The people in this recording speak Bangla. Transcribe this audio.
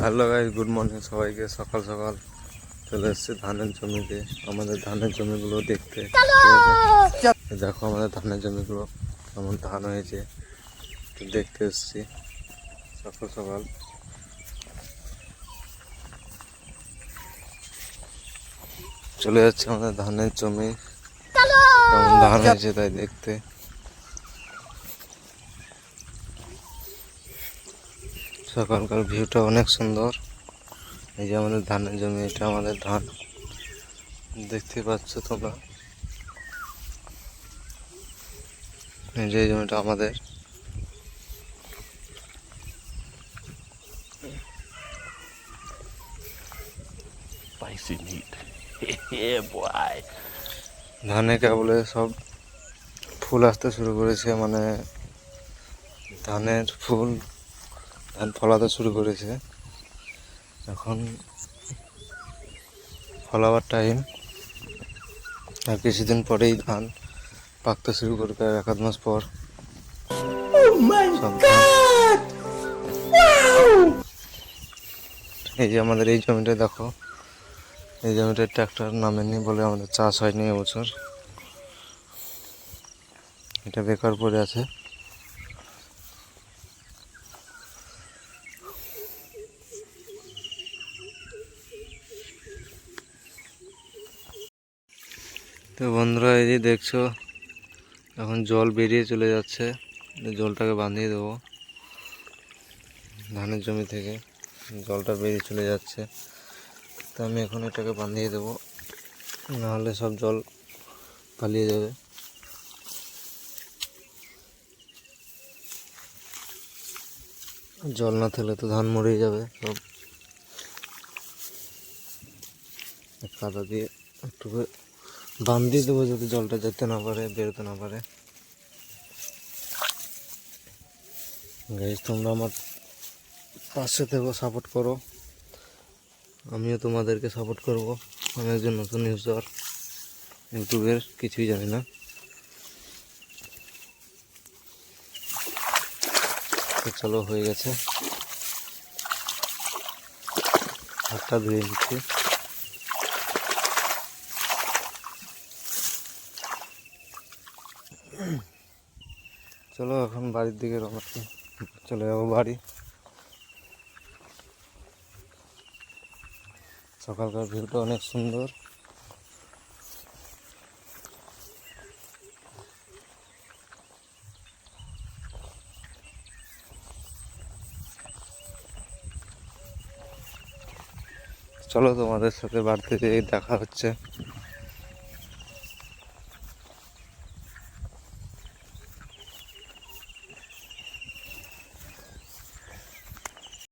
হ্যালো গাইজ গুড মর্নিং সবাইকে। সকাল সকাল চলে এসেছে ধানের জমিতে। আমাদের ধানের জমিগুলো দেখতে দেখো আমাদের ধানের জমিগুলো কেমন ধান হয়েছে। একটু দেখতে এসেছি সকাল সকাল। চলে যাচ্ছে আমাদের ধানের জমি। কেমন ধান হয়েছে তাই দেখতে। সকালকার ভিউটা অনেক সুন্দর। এই যে আমাদের ধানের জমি এটা আমাদের ধান। দেখতে পাচ্ছ তোমরা? এই যে জমিটা আমাদের. ধানে কেবলে সব ফুল আসতে শুরু করেছে মানে ধানের ফুল ধান ফলাতে শুরু করেছে। এখন ফলাবার টাইম আর কিছুদিন পরেই ধান পাকতে শুরু করবে এক আধ মাস পর। ধান। এই যে আমাদের এই জমিটা দেখো। এই জমিটা ট্রাক্টর নামেনি বলে আমাদের চাষ হয়নি এবছর। এটা বেকার পড়ে আছে। তো বন্ধুরা, এই যে দেখছ, এখন জল বেরিয়ে চলে যাচ্ছে। জলটাকে বাঁধিয়ে দেবো। ধানের জমি থেকে জলটা বেরিয়ে চলে যাচ্ছে। তো আমি এখন এটাকে বাঁধিয়ে দেবো। নাহলে সব জল পালিয়ে যাবে। জল না থাকলে তো ধান মরেই যাবে সব। কাদা দিয়ে একটু বাঁধ দিয়ে দেবো যাতে জলটা যেতে না পারে, বেরোতে না পারে। গাইজ তোমরা আমার পাশে থেকো সাপোর্ট করো। আমিও তোমাদেরকে সাপোর্ট করব। আমি একজন নতুন ইউজার ইউটিউবের, কিছুই জানি না। চলো, হয়ে গেছে। হাতটা ধুয়ে নিচ্ছি। চলো এখন বাড়ির দিকে রওনা চলে যাব বাড়ি। সকালকার ভিউটা অনেক সুন্দর। চলো তোমাদের সাথে বাড়িতে দেখা হচ্ছে।